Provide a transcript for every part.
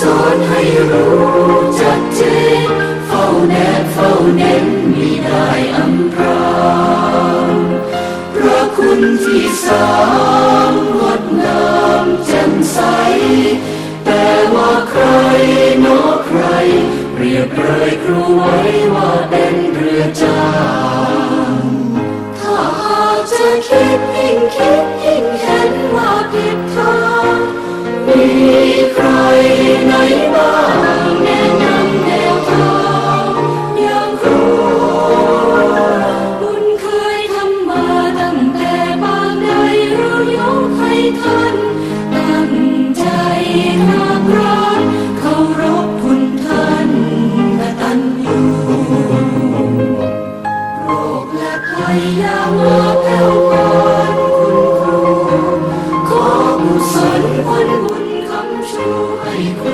สอนให้รู้จัดเจนเฝ้าแนบเฝ้าเน้นมีได้อำพรางพระคุณที่สามงดงามแจ่มใส แต่ว่าใครนอใคร เรียบเรยครูไว้ว่าเป็นเรือจางถ้าหากจะคิดยิ่งคิดยิ่งเห็นว่าผิดทางมีใคร ทางอย่างครูบุญเคยทำมาตั้งแต่บางใดเรายกให้ท่านตั้งใจ ชู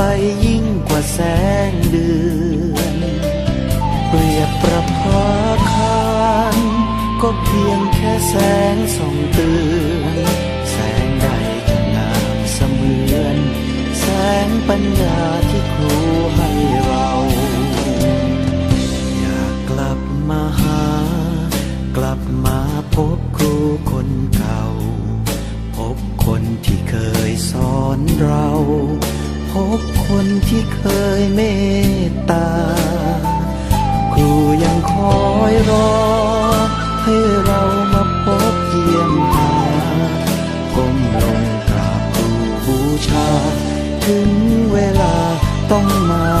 ไปยิ่งกว่าแสงเดือน เปรียบประภาคารก็เพียงแค่แสงส่องเตือนแสงใดจะงามเสมือน แสงปัญญาที่ครูให้ เมตตา ครูยังคอยรอ ให้เรามาพบเยี่ยมหาก้มลงกราบครูบูชา ถึงเวลาต้องมา